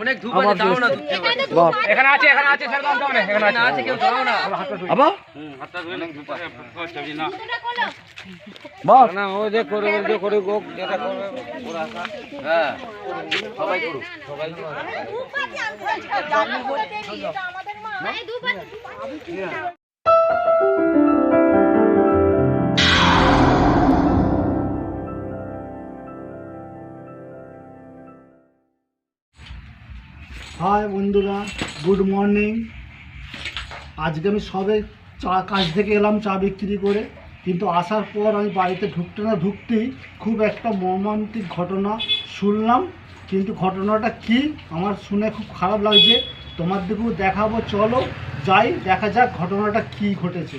অনেক ধূপ আছে দাও না ধূপ। আছে। এখানে আছে এখানে আছে ছেড়ে দাও না এখানে আছে। কেউ দাও না। আবার বাপ। না ও যে করে যে করে গোক যেটা করবে ওরা হ্যাঁ সবাই করুক হাই বন্ধুরা, গুড মর্নিং। আজকে আমি সবে চা কাজ থেকে এলাম চা বিক্রি করে, কিন্তু আসার পর আমি বাড়িতে ঢুকতে না ঢুকতেই খুব একটা মর্মান্তিক ঘটনা শুনলাম। কিন্তু ঘটনাটা কি? আমার শুনে খুব খারাপ লাগছে। তোমার দিকেও দেখাবো, চলো, যাই, দেখা যাক ঘটনাটা কি ঘটেছে।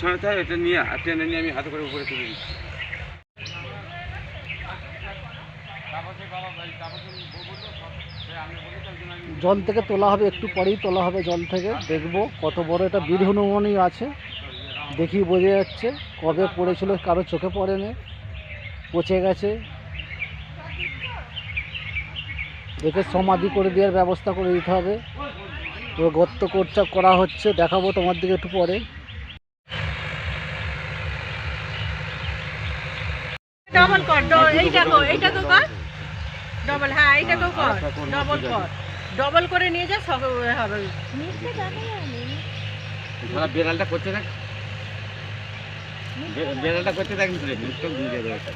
চট এটা নিয়ে টেনে নিয়ে আমি হাতে করে উপরে তুলে জল থেকে তোলা হবে, একটু পরেই তোলা হবে জল থেকে। দেখব কত বড় এটা বীর হনুমানই আছে। দেখি বোঝা যাচ্ছে কবে পড়েছিল, কারও চোখে পড়েনি। পচে গেছে। একে সমাধি করে দেওয়ার ব্যবস্থা করে দিতে হবে। তো গর্ত করচা করা হচ্ছে, দেখাবো তোমার দিকে একটু পরে। এইটাকেও এইটাকেও কর? ডবল হ্যাঁ এইটাকেও কর। ডবল কর। ডবল করে নিয়ে যা সব হবে। বেড়ালটা করতে থাক বেড়ালটা করতে থাক নিচে নিচে দিয়ে দেবে এটা।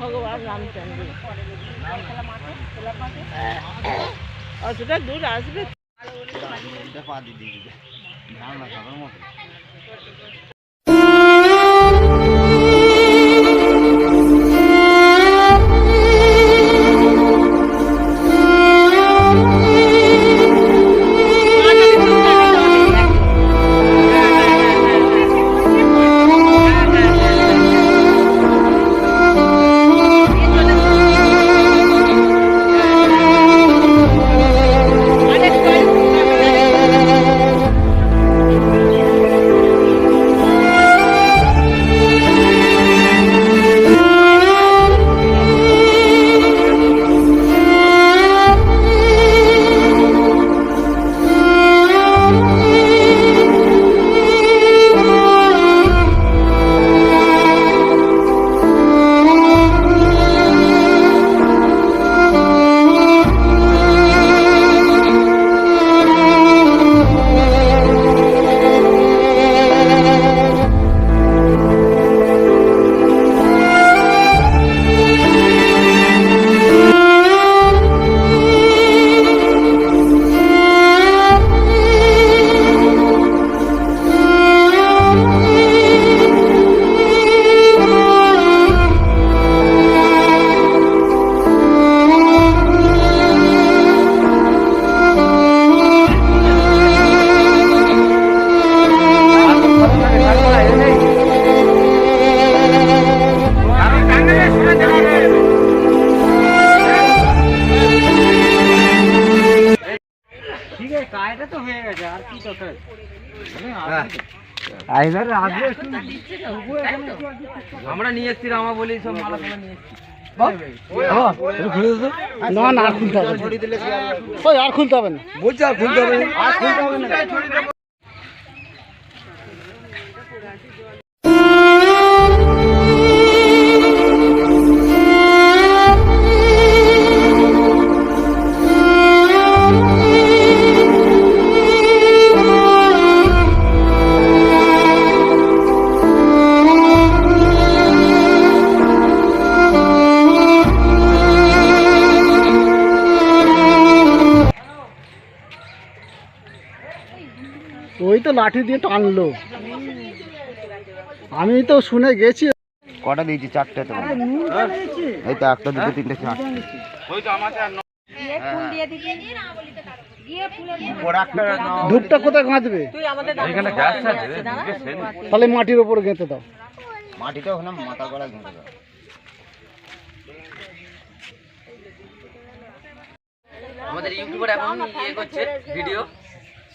ভগবান রামচন্দ্র অতটা দূর আসবে ঠিক আমরা নিয়ে এসছি রামা বলি সব মালা নিয়ে এসছি। না আর খুলতে হবে না। বলছি আর খুলতে হবে না। আর খুলতে হবে না। লাঠি দিয়ে টানলো। আমি তো শুনে গেছি। কটা দিয়েছি? চারটে তো। এই তো একটা দুটো তিনটে চারটে ধূপটা কোথায় গাঁথবে তুই আমাদের এখানে গ্যাস আছে তাহলে মাটির ওপর গেঁথে দাও। মাটিটা ওখানে মাথা করা ঘুরে দাও। আমাদের ইউটিউবার এখন ইয়ে করছে ভিডিও।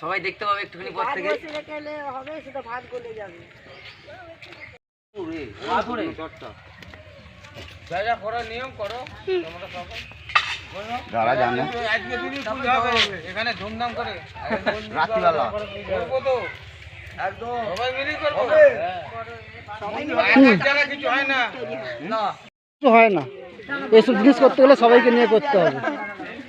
সবাই দেখতে পাবে একটুখানি পর থেকে। হবে এখানে ধুমধাম করে। রাত্রিবেলা। করব তো। হয়। না? কিছু হয় না। এসব জিনিস করতে গেলে সবাইকে নিয়ে করতে হবে।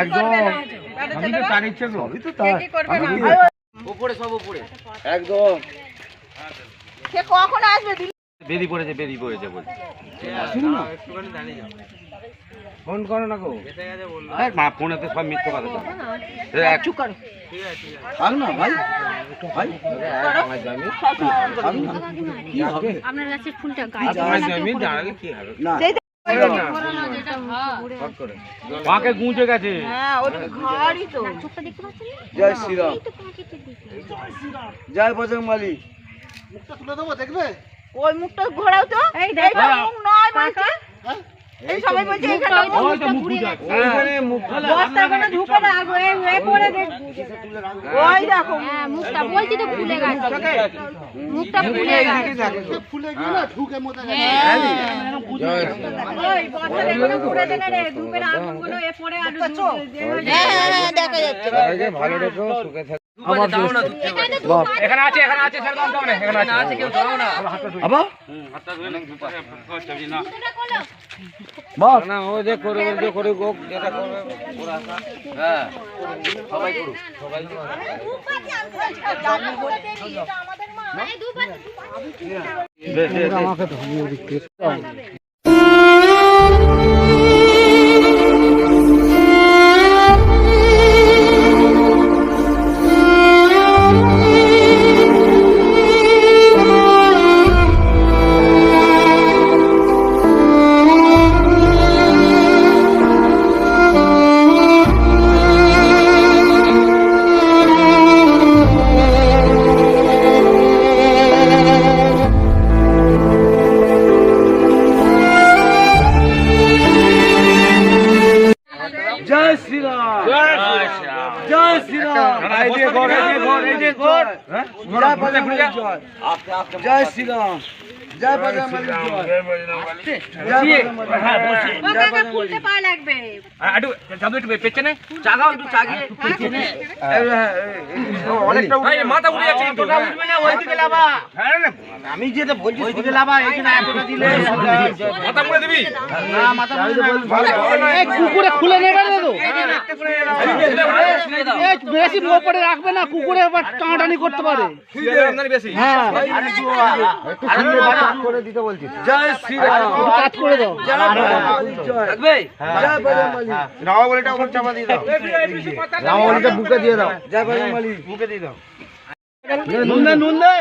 একদম আমি তো তার ইচ্ছে তো তো তার উপরে সব উপরে একদম কখন আসবে বেরিয়ে পড়েছে বেরিয়ে পড়েছে বলছে ফোন করো না গো মা ফোনে তো সব মিথ্যে কথা চুপ করো থাক না ভাই ভাই আপনার গাছের ফুলটা গাছ। দাঁড়ালে কি হবে? না। গুঁজে গেছে। হ্যাঁ ওর ঘরই তো। চোখটা দেখতে পাচ্ছেন জয় শ্রীরাম। জয় বজরং মালি মুখটা তুলে দেবো দেখবে ওই মুখটা ঘোরাও তো। এই দেখো। মুখ নয় বলছে এই সবাই বলছে এখানে মুখ বস্তা ঢুকে না ওই পড়ে দেখ ওই দেখো। হ্যাঁ মুখটা বলছি তো ফুলে গেছে। মুখটা ফুলে গেছে। ফুলে গিয়ে না ঢুকে মতো ওই বস্তা দেখো ঘুরে দেনে রে ধূপের আগুনগুলো এ পড়ে আলু হ্যাঁ হ্যাঁ দেখা যাচ্ছে। ভালো সুখে থাকো। আমার দাও না এখানে আছে এখানে আছে সেরকম দাও না এখানে আছে। কেউ দাও না। আবার হাতটা ধুয়ে নাও, দুপাশে চাবি না বাস না ও যে করে বলছে করে গো যেটা করবে ওর আশা। হ্যাঁ সবাই আমাকে ধরিয়ে দিচ্ছে। জয়। জয় শ্রীরাম। জয় জয় মাথা উঠে যাচ্ছে আমি যেটা বলছি ওইদিকে লাবা এখানে এতটা দিলে মাথা মুড়ে দিবি? না মাথা কুকুরে খুলে নেবে না তো? বেশি ওপরে রাখবে না কুকুরে আবার টানাটানি করতে পারে। বেশি হ্যাঁ করে দিতে বলছি। জয় শ্রীরাম। একটু কাজ করে দাও। থাকবে জয়। বজরংবলী রামাবলীটা ওখানে চাপা দিয়ে দাও। রামাবলীটা বুকে দিয়ে দাও। জয় বজরংবলী বুকে দিয়ে দাও। নুন নুন দে।